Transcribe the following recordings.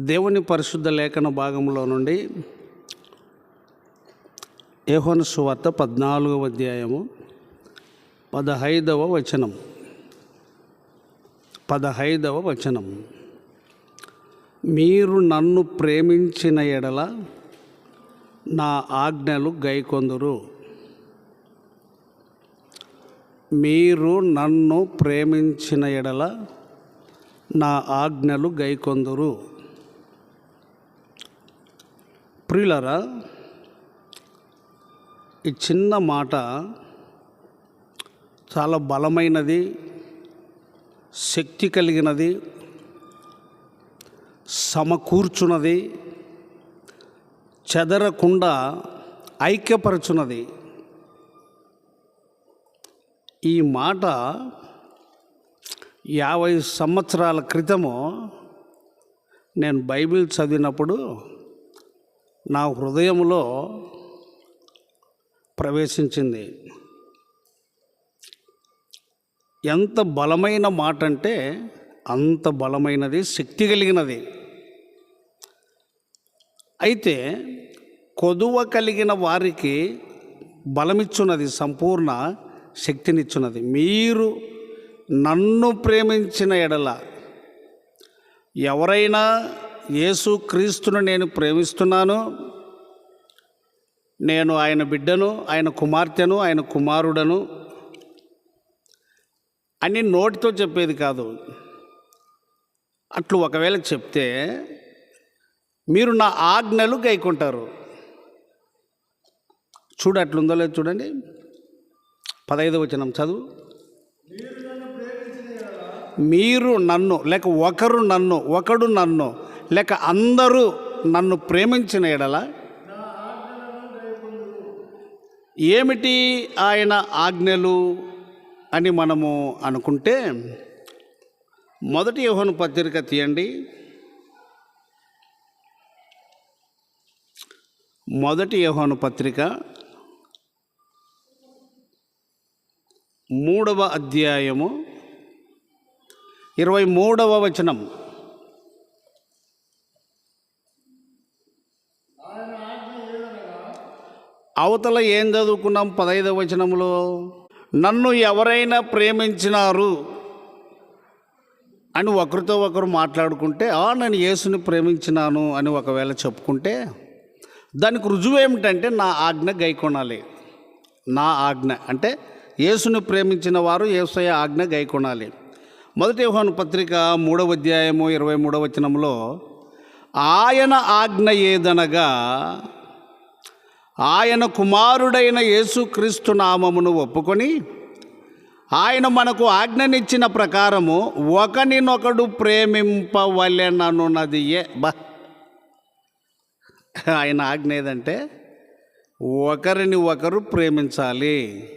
దేవుని పరిశుద్ధ లేఖన భాగంలో నుండి యోహాను సువార్త పద్నాలుగవ అధ్యాయము పదహైదవ వచనం. పదహైదవ వచనం. మీరు నన్ను ప్రేమించిన ఎడల నా ఆజ్ఞలు గైకొందురు. మీరు నన్ను ప్రేమించిన ఎడల నా ఆజ్ఞలు గైకొందురు. ప్రియులరా ఈ చిన్న మాట చాలా బలమైనది శక్తి కలిగినది సమకూర్చున్నది చెదరకుండా ఐక్యపరచున్నది. ఈ మాట యాభై సంవత్సరాల క్రితము నేను బైబిల్ చదివినప్పుడు నా హృదయంలో ప్రవేశించింది. ఎంత బలమైన మాట అంటే అంత బలమైనది శక్తి కలిగినది. అయితే కొదువ కలిగిన వారికి బలమిచ్చున్నది సంపూర్ణ శక్తినిచ్చున్నది. మీరు నన్ను ప్రేమించిన ఎడల ఎవరైనా యేసు క్రీస్తును నేను ప్రేమిస్తున్నాను. నేను ఆయన బిడ్డను ఆయన కుమార్తెను ఆయన కుమారుడను. అని నోటితో చెప్పేది కాదు. అట్లు ఒకవేళ చెప్తే మీరు నా ఆజ్ఞలు గైకుంటారు. చూడు అట్లుందో లేదు చూడండి. పదహైదు వచనం చదువు. మీరు నన్ను లేక ఒకరు నన్ను ఒకడు నన్ను లేక అందరూ నన్ను ప్రేమించిన ఎడల ఏమిటి ఆయన ఆజ్ఞలు అని మనము అనుకుంటే మొదటి యోహను పత్రిక తీయండి. మొదటి యోహను పత్రిక మూడవ అధ్యాయము ఇరవై మూడవ వచనం. అవతల ఏం చదువుకున్నాం? పదహైదవ వచనంలో నన్ను ఎవరైనా ప్రేమించినారు అని ఒకరితో ఒకరు మాట్లాడుకుంటే ఆ నేను యేసుని ప్రేమించినాను అని ఒకవేళ చెప్పుకుంటే దానికి రుజువు ఏమిటంటే నా ఆజ్ఞ గైకొనాలి. నా ఆజ్ఞ. అంటే యేసుని ప్రేమించిన వారు యేసయ్య ఆజ్ఞ గైకొనాలి. మొదటి యోహాను పత్రిక మూడవ అధ్యాయము ఇరవై మూడవ వచనంలో ఆయన ఆజ్ఞ ఏదనగా ఆయన కుమారుడైన యేసుక్రీస్తు నామమును ఒప్పుకొని ఆయన మనకు ఆజ్ఞనిచ్చిన ప్రకారము ఒకనినొకడు ప్రేమింపవలెననున్నది ఏ బా. ఆయన ఆజ్ఞ ఏదంటే ఒకరిని ఒకరు ప్రేమించాలి.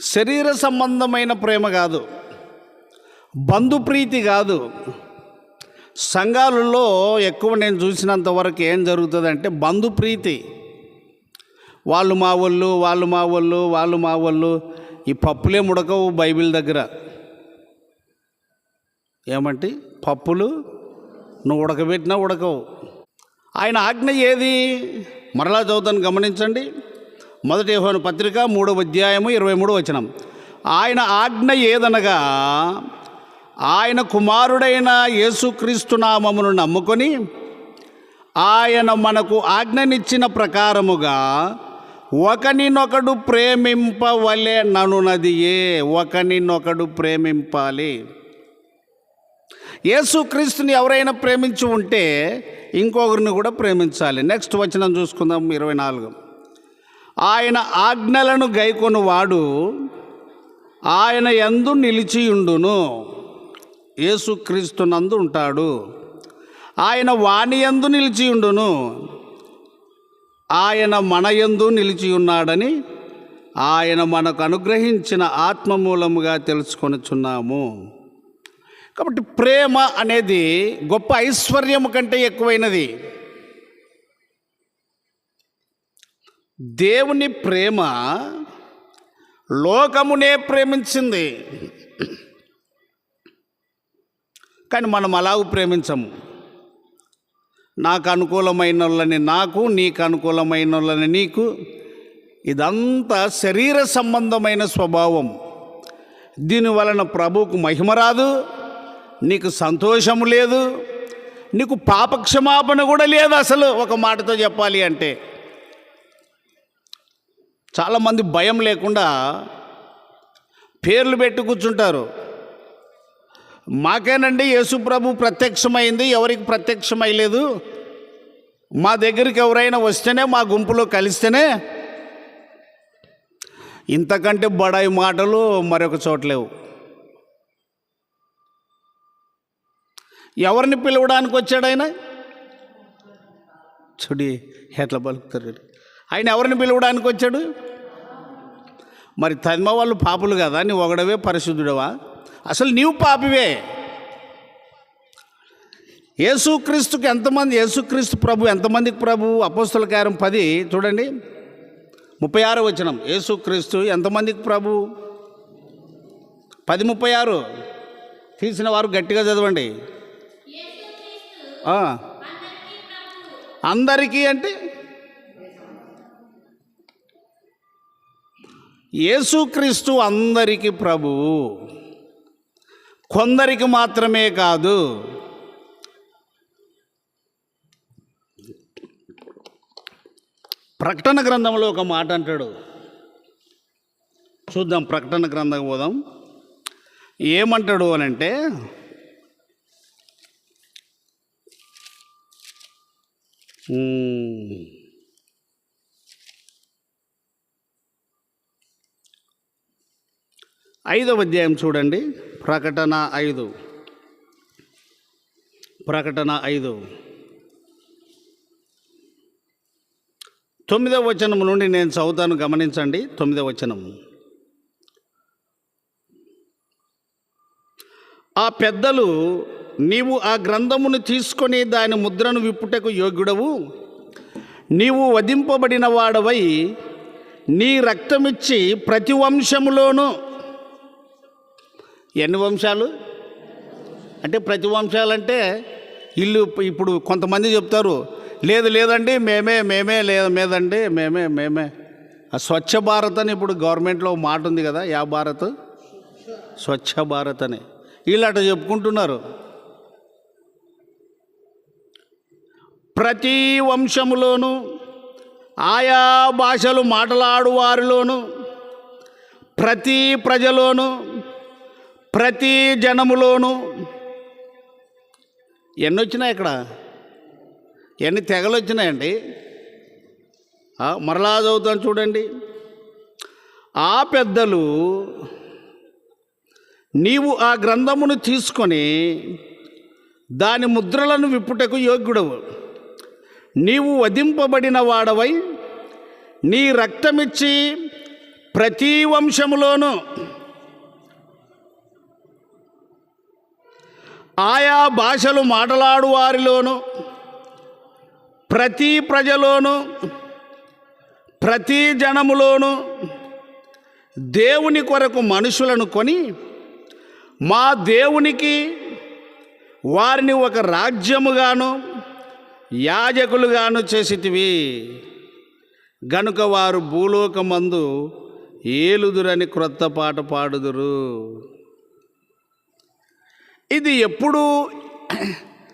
శరీర సంబంధమైన ప్రేమ కాదు. బంధుప్రీతి కాదు. సంఘాలలో ఎక్కువ నేను చూసినంత వరకు ఏం జరుగుతుందంటే బంధుప్రీతి వాళ్ళు మా వాళ్ళు వాళ్ళు మా వాళ్ళు వాళ్ళు మా వాళ్ళు ఈ పప్పులే ముడకవు బైబిల్ దగ్గర. ఏమంటే పప్పులు నువ్వు ఉడకబెట్టినా ఉడకవు. ఆయన ఆజ్ఞ ఏది? మరలా చదువుతాను గమనించండి. మొదటి యోహాను పత్రిక మూడవ అధ్యాయము ఇరవై మూడు వచనం. ఆయన ఆజ్ఞ ఏదనగా ఆయన కుమారుడైన యేసుక్రీస్తు నామమును నమ్ముకొని ఆయన మనకు ఆజ్ఞనిచ్చిన ప్రకారముగా ఒకనినొకడు ప్రేమింపవలే నన్నునది ఏ ఒకనినొకడు ప్రేమింపాలి. యేసుక్రీస్తుని ఎవరైనా ప్రేమించి ఉంటే ఇంకొకరిని కూడా ప్రేమించాలి. నెక్స్ట్ వచనం చూసుకుందాం ఇరవై నాలుగు ఆయన ఆజ్ఞలను గైకొనువాడు ఆయన ఎందు నిలిచియుండును. యేసుక్రీస్తునందు ఉంటాడు. ఆయన వాణి ఎందు నిలిచియుండును. ఆయన మన యందు నిలిచి ఉన్నాడని ఆయన మనకు అనుగ్రహించిన ఆత్మ మూలముగా తెలుసుకొనిచున్నాము. కాబట్టి ప్రేమ అనేది గొప్ప ఐశ్వర్యము కంటే ఎక్కువైనది. దేవుని ప్రేమ లోకమునే ప్రేమించింది. కానీ మనం అలాగూ ప్రేమించము. నాకు అనుకూలమైన వాళ్ళని నాకు నీకు అనుకూలమైన వాళ్ళని నీకు. ఇదంతా శరీర సంబంధమైన స్వభావం. దీని వలన ప్రభువుకు మహిమ రాదు నీకు సంతోషం లేదు నీకు పాపక్షమాపణ కూడా లేదు అసలు ఒక మాటతో చెప్పాలి అంటే. చాలామంది భయం లేకుండా పేర్లు పెట్టి కూర్చుంటారు. మాకేనండి యేసుప్రభు ప్రత్యక్షమైంది ఎవరికి ప్రత్యక్షమైలేదు మా దగ్గరికి ఎవరైనా వస్తేనే మా గుంపులో కలిస్తేనే ఇంతకంటే బడాయి మాటలు మరొక చోట్లేవు ఎవరిని పిలవడానికి వచ్చాడు ఆయన? చూడి ఎట్లా పలుకుతారు ఆయన ఎవరిని పిలవడానికి వచ్చాడు? మరి తదిమ వాళ్ళు పాపులు కదా నీ ఒకడవే పరిశుద్ధుడవా? అసలు నీవు పాపివే. యేసుక్రీస్తుకి ఎంతమంది యేసుక్రీస్తు ప్రభు ఎంతమందికి ప్రభు? అపోస్తుల కార్యం పది చూడండి. ముప్పై ఆరు వచనం. యేసుక్రీస్తు ఎంతమందికి ప్రభు? పది ముప్పై ఆరు. తీసిన వారు గట్టిగా చదవండి. అందరికీ అంటే? యేసుక్రీస్తు అందరికీ ప్రభువు కొందరికి మాత్రమే కాదు. ప్రకటన గ్రంథంలో ఒక మాట అంటాడు. చూద్దాం ప్రకటన గ్రంథం పోదాం. ఏమంటాడు అని అంటే ఐదవ అధ్యాయం చూడండి. ప్రకటన ఐదు. ప్రకటన ఐదు. తొమ్మిదవ వచనం నుండి నేను చదువుతాను గమనించండి. తొమ్మిదవ వచనం ఆ పెద్దలు నీవు ఆ గ్రంథమును తీసుకొని దాని ముద్రను విప్పుటకు యోగ్యుడవు. నీవు వధింపబడిన వాడవై నీ రక్తమిచ్చి ప్రతి వంశములోనూ ఎన్ని వంశాలు? అంటే ప్రతి వంశాలంటే ఇల్లు ఇప్పుడు కొంతమంది చెప్తారు లేదు లేదండి మేమే మేమే లేదు మీదండి మేమే మేమే. స్వచ్ఛ భారత్ అని ఇప్పుడు గవర్నమెంట్లో మాట ఉంది కదా యా భారత్? స్వచ్ఛ భారత్ అని. వీళ్ళు అట్లా చెప్పుకుంటున్నారు. ప్రతి వంశములోనూ ఆయా భాషలు మాట్లాడు వారిలోనూ ప్రతి ప్రజలోనూ ప్రతి జనములోనూ ఎన్ని వచ్చినాయి ఇక్కడ? ఎన్ని తెగలు వచ్చినాయండి? మరలా చదువుతాను చూడండి. ఆ పెద్దలు నీవు ఆ గ్రంథమును తీసుకొని దాని ముద్రలను విప్పుటకు యోగ్యుడవు. నీవు వధింపబడిన వాడవై నీ రక్తమిచ్చి ప్రతి వంశములోనూ ఆయా భాషలు మాట్లాడు వారిలోను ప్రతి ప్రజలోను ప్రతి జనములోను దేవుని కొరకు మనుషులను కొని మా దేవునికి వారిని ఒక రాజ్యముగాను యాజకులుగాను చేసితివి. గనుక వారు భూలోకమందు ఏలుదురని క్రొత్త పాట పాడుదురు. ఇది ఎప్పుడు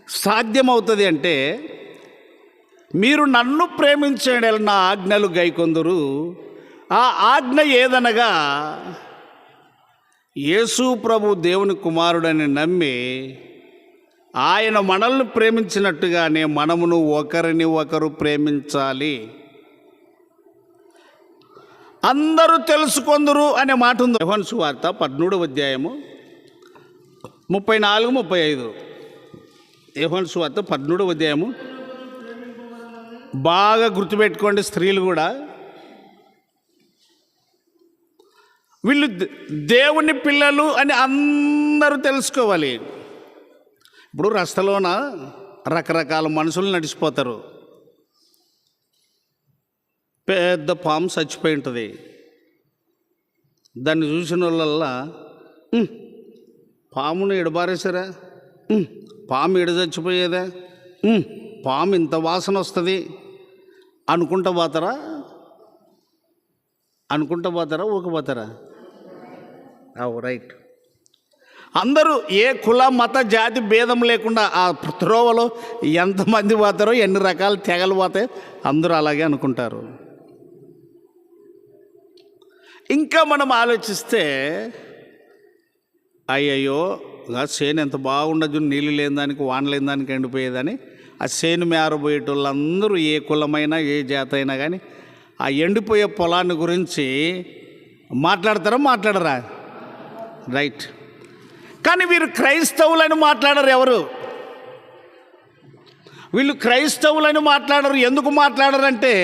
సాధ్యమవుతుంది అంటే మీరు నన్ను ప్రేమించండి నా ఆజ్ఞలు గైకొందరు. ఆ ఆజ్ఞ ఏదనగా యేసు ప్రభు దేవుని కుమారుడని నమ్మి ఆయన మనల్ని ప్రేమించినట్టుగానే మనమును ఒకరిని ఒకరు ప్రేమించాలి. అందరూ తెలుసుకొందురు అనే మాట ఉంది యోహాను సువార్త పద్మూడవ అధ్యాయము ముప్పై నాలుగు ముప్పై ఐదు. యోహాను సువార్త పద్మూడు ఉదయము బాగా గుర్తుపెట్టుకోండి స్త్రీలు కూడా. వీళ్ళు దేవుని పిల్లలు అని అందరూ తెలుసుకోవాలి. ఇప్పుడు రస్తలోన రకరకాల మనుషులు నడిచిపోతారు. పెద్ద పాము చచ్చిపోయి ఉంటుంది. దాన్ని చూసిన వాళ్ళల్లా పామును ఎడబారేశారా? పాము ఎడ చచ్చిపోయేదా ఉమ్, పాము ఇంత వాసన వస్తుంది? అనుకుంటా పోతారా? అనుకుంటా పోతారా? ఊకపోతారా అవు రైట్. అందరూ ఏ కుల మత జాతి భేదం లేకుండా ఆ త్రోవలో ఎంతమంది పోతారో ఎన్ని రకాల తెగలు పోతాయి అందరూ అలాగే అనుకుంటారు. ఇంకా మనం ఆలోచిస్తే అయ్యయ్యో చేను ఎంత బాగుండదు నీళ్ళు లేని దానికి వాన లేని దానికి ఎండిపోయేదని. ఆ చేను మేరబోయేటోళ్ళందరూ ఏ కులమైనా ఏ జాతి అయినా కానీ ఆ ఎండిపోయే పొలాన్ని గురించి మాట్లాడతారా మాట్లాడరా? రైట్. కానీ వీరు క్రైస్తవులని మాట్లాడరు ఎవరు? వీళ్ళు క్రైస్తవులని మాట్లాడరు. ఎందుకు మాట్లాడరంటే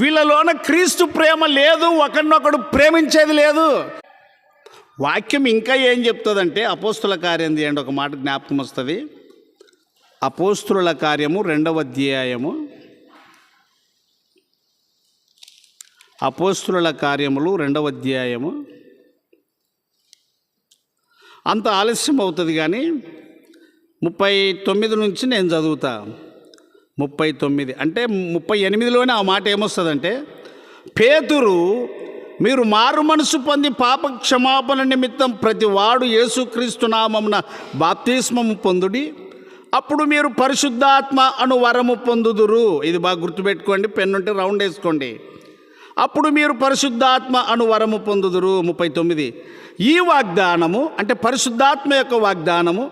వీళ్ళలోన క్రీస్తు ప్రేమ లేదు ఒకరినొకడు ప్రేమించేది లేదు. వాక్యం ఇంకా ఏం చెప్తుందంటే అపోస్తుల కార్యం చేయండి ఒక మాట జ్ఞాపకం వస్తుంది. అపోస్తుల కార్యము రెండవ అధ్యాయము. అపోస్తుల కార్యములు రెండవ అధ్యాయము. అంత ఆలస్యం అవుతుంది కానీ ముప్పై తొమ్మిది నుంచి నేను చదువుతాను ముప్పై తొమ్మిది. అంటే ముప్పై ఎనిమిదిలోనే ఆ మాట ఏమొస్తుందంటే పేతురు మీరు మారు మనసు పొంది పాప క్షమాపణ నిమిత్తం ప్రతి వాడు యేసుక్రీస్తు నామమున బాప్తిస్మము పొందుడి. అప్పుడు మీరు పరిశుద్ధాత్మ అను వరము పొందుదురు. ఇది బాగా గుర్తుపెట్టుకోండి పెన్నుంటే రౌండ్ వేసుకోండి. అప్పుడు మీరు పరిశుద్ధాత్మ అను వరము పొందుదురు. ముప్పై తొమ్మిది. ఈ వాగ్దానము అంటే పరిశుద్ధాత్మ యొక్క వాగ్దానము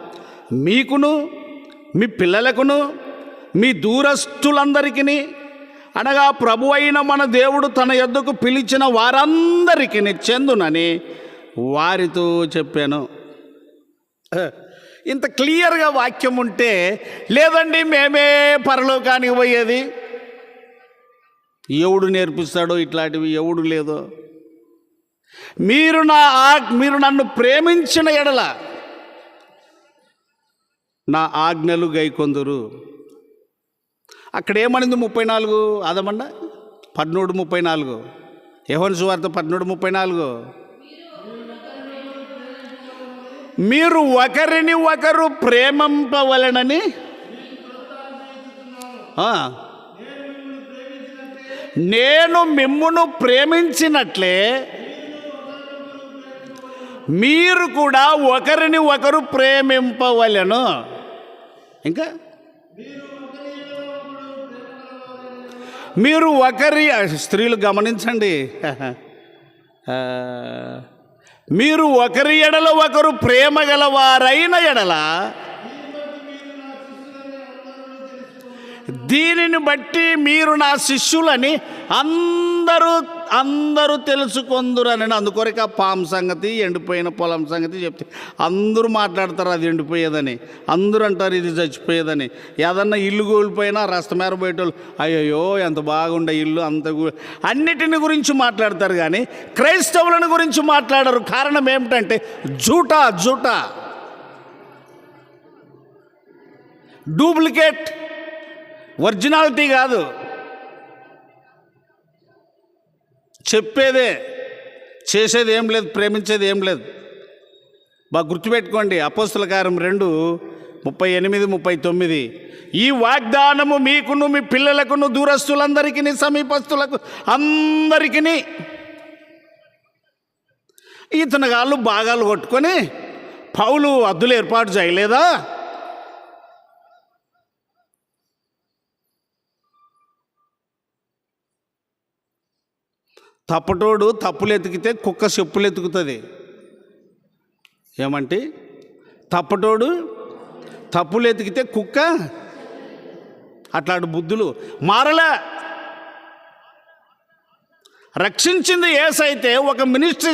మీకును మీ పిల్లలకును మీ దూరస్తులందరికీ అనగా ప్రభు అయిన మన దేవుడు తన యొద్దకు పిలిచిన వారందరికీ చెందునని వారితో చెప్పాను. ఇంత క్లియర్గా వాక్యం ఉంటే లేదండి మేమే పరలోకానికి పోయేది. ఎవడు నేర్పిస్తాడో ఇట్లాంటివి ఎవడు లేదో. మీరు నా మీరు నన్ను ప్రేమించిన ఎడల నా ఆజ్ఞలు గైకొందురు. అక్కడ ఏమనింది ముప్పై నాలుగు? అదమండ పద్మూడు ముప్పై నాలుగు. యహోన్ సువార్త పద్మూడు ముప్పై నాలుగు. మీరు ఒకరిని ఒకరు ప్రేమింపవలనని? నేను మిమ్మును ప్రేమించినట్లే మీరు కూడా ఒకరిని ఒకరు ప్రేమింపవలను. ఇంకా? మీరు ఒకరి స్త్రీలు గమనించండి. మీరు ఒకరి ఎడల ఒకరు ప్రేమ గలవారైన ఎడల దీనిని బట్టి మీరు నా శిష్యులని అందరూ అందరూ తెలుసుకొందురని అందుకొరకు ఆ పాము సంగతి ఎండిపోయిన పొలం సంగతి చెప్తే అందరూ మాట్లాడతారు అది ఎండిపోయేదని. అందరూ అంటారు ఇది చచ్చిపోయేదని. ఏదన్నా ఇల్లు కూలిపోయినా రస్తమేర బయటోళ్ళు అయ్యయ్యో ఎంత బాగుండే ఇల్లు అంత అన్నిటిని గురించి మాట్లాడతారు కానీ క్రైస్తవులను గురించి మాట్లాడరు. కారణం ఏమిటంటే జూటా జూటా. డూప్లికేట్ ఒరిజినాలిటీ కాదు. చెప్పేదే చేసేది ఏం లేదు ప్రేమించేది ఏం లేదు. బాగా గుర్తుపెట్టుకోండి అపోస్తుల కారం రెండు ముప్పై ఎనిమిది ముప్పై తొమ్మిది. ఈ వాగ్దానము మీకును మీ పిల్లలకును దూరస్తులందరికీ సమీపస్తులకు అందరికీ ఇతను గాళ్ళు భాగాలు కొట్టుకొని పౌలు అద్దులు ఏర్పాటు చేయలేదా? తప్పటోడు తప్పులు ఎతికితే కుక్క చెప్పులు ఎతుకుతుంది ఏమంటే తప్పటోడు తప్పులు ఎతికితే కుక్క అట్లాంటి బుద్ధులు మారలే. రక్షించింది ఏసైతే ఒక మినిస్ట్రీ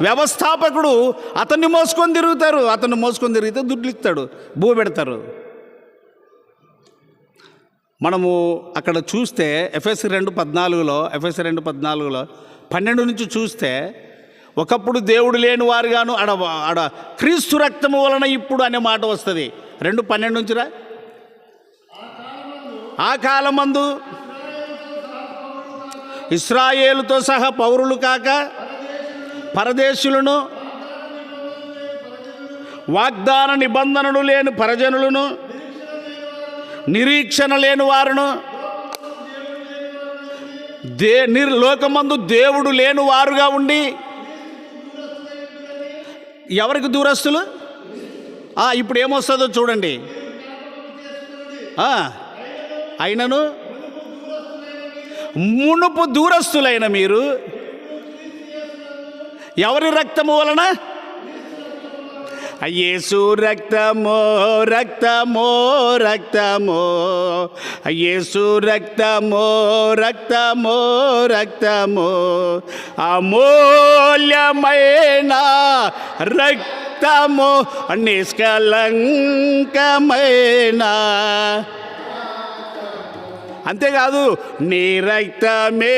వ్యవస్థాపకుడు అతన్ని మోసుకొని తిరుగుతారు. అతన్ని మోసుకొని తిరిగితే దుడ్లు ఇస్తాడు భూ పెడతారు. మనము అక్కడ చూస్తే ఎఫ్ఎస్సి రెండు పద్నాలుగులో ఎఫ్ఎస్సి రెండు పద్నాలుగులో పన్నెండు నుంచి చూస్తే ఒకప్పుడు దేవుడు లేని వారుగాను ఆడ ఆడ క్రీస్తు రక్తము వలన ఇప్పుడు అనే మాట వస్తుంది. రెండు పన్నెండు నుంచిరా? ఆ కాలమందు ఇస్రాయేలుతో సహా పౌరులు కాక పరదేశులను వాగ్దాన నిబంధనలు లేని పరజనులను నిరీక్షణ లేని వారును దే నిర్లోకమందు దేవుడు లేని వారుగా ఉండి ఎవరికి దూరస్తులు? ఇప్పుడు ఏమొస్తుందో చూడండి. అయినను మునుపు దూరస్తులైన మీరు ఎవరి రక్తము వలన? అయ్యేసు రక్తమో రక్తమో రక్తమో. అయ్యేసు రక్తమో రక్తమో రక్తమో. అమూల్యమైన రక్తము నిష్కలంకమైన అంతేకాదు నీ రక్తమే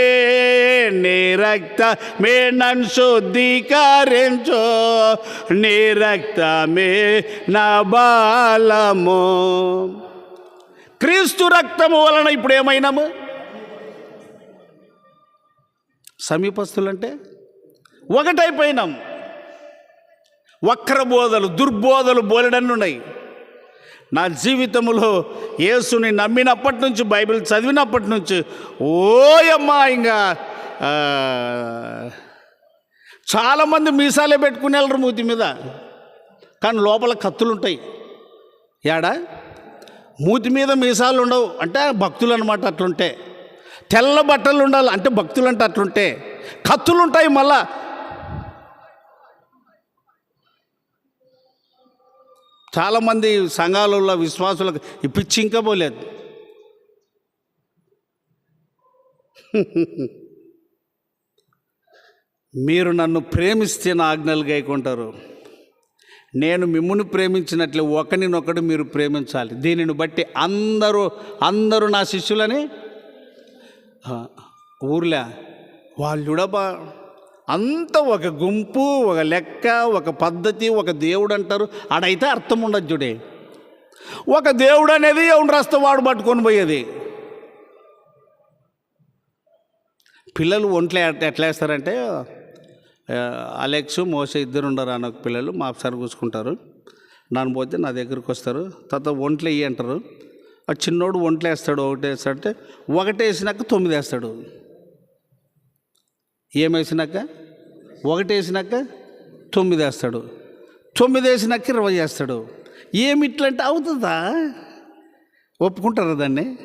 నీ రక్తమే నన్ను శుద్ధీకరించు. నీ రక్తమే నా బాలము. క్రీస్తు రక్తము వలన ఇప్పుడు ఏమైనాము సమీపస్తులంటే ఒకటైపోయినాం. వక్రబోధలు దుర్బోధలు బోలెడన్నున్నాయి. నా జీవితంలో యేసుని నమ్మినప్పటి నుంచి బైబిల్ చదివినప్పటి నుంచి ఓయమ్మా ఇంకా చాలామంది మీసాలే పెట్టుకుని వెళ్ళరు మూతి మీద. కానీ లోపల కత్తులు ఉంటాయి ఏడా? మూతి మీద మీసాలు ఉండవు. అంటే భక్తులు అనమాట అట్లుంటే. తెల్ల బట్టలు ఉండాలి. అంటే భక్తులు అంటే అట్లుంటే. కత్తులు ఉంటాయి మళ్ళా. చాలామంది సంఘాలలో విశ్వాసులకు ఈ పిచ్చి ఇంకా పోలేదు. మీరు నన్ను ప్రేమిస్తే నా ఆజ్ఞలు గైకుంటారు. నేను మిమ్ముని ప్రేమించినట్లే ఒకరినొకడు మీరు ప్రేమించాలి. దీనిని బట్టి అందరూ అందరూ నా శిష్యులని ఊర్లే వాళ్ళు చూడబా అంత ఒక గుంపు ఒక లెక్క ఒక పద్ధతి ఒక దేవుడు అంటారు. ఆడైతే అర్థం ఉండదు చూడే. ఒక దేవుడు అనేది ఎవడు రాస్తే వాడు పట్టుకొని పోయేది? పిల్లలు ఒంట్లో ఎట్లా వేస్తారంటే అలెక్స్ మోస ఇద్దరు ఉండరు ఒక పిల్లలు మా సార్ కూసుకుంటారు నన్ను పోతే నా దగ్గరికి వస్తారు. తర్వాత ఒంట్లో ఇవి అంటారు. ఆ చిన్నోడు ఒంట్లో వేస్తాడు ఒకటి వేస్తాడంటే ఒకటి వేసినాక తొమ్మిది వేస్తాడు. ఏమేసినాక? ఒకటి వేసినాక తొమ్మిది వేస్తాడు తొమ్మిది వేసినాక ఇరవై వేస్తాడు ఏమి ఇట్లంటే అవుతుందా? ఒప్పుకుంటారా దాన్ని?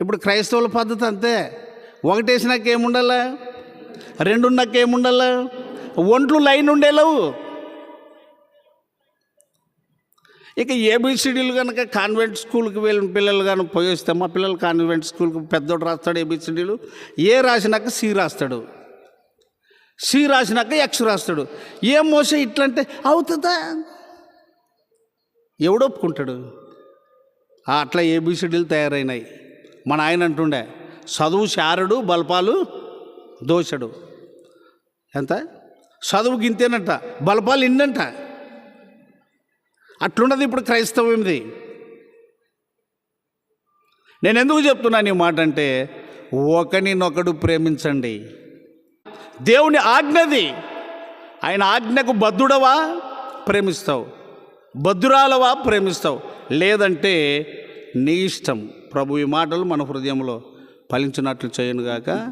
ఇప్పుడు క్రైస్తవుల పద్ధతి అంతే. ఒకటి వేసినాక ఏముండాలా? రెండున్నాక ఏముండాలా? ఒంట్లు లైన్ ఉండేలావు ఇక ఏబిసిడీలు కనుక కాన్వెంట్ స్కూల్కి వెళ్ళిన పిల్లలు కానీ పోయేస్తే మా పిల్లలు కాన్వెంట్ స్కూల్కి పెద్దోడు రాస్తాడు ఏబిసిడీలు. ఏ రాసినాక సి రాస్తాడు. సి రాసినాక ఎక్స్ రాస్తాడు. ఏం మోసే ఇట్లంటే అవుతుందా? ఎవడు ఒప్పుకుంటాడు? అట్లా ఏబిసిడీలు తయారైనాయి. మన ఆయన అంటుండే చదువు శారుడు బల్పాలు దోషడు. ఎంత? చదువు గింతేనంట బలపాలు ఇండంట అట్లున్నది ఇప్పుడు క్రైస్తవ్యంది నేను ఎందుకు చెప్తున్నాను ఈ మాట అంటే ఒకరినొకడు ప్రేమించండి. దేవుని ఆజ్ఞది. ఆయన ఆజ్ఞకు బద్ధుడవా? ప్రేమిస్తావు. బద్ధురాలవా? ప్రేమిస్తావు. లేదంటే నీ ఇష్టం. ప్రభు ఈ మాటలు మన హృదయంలో ఫలించినట్లు చేయనుగాక.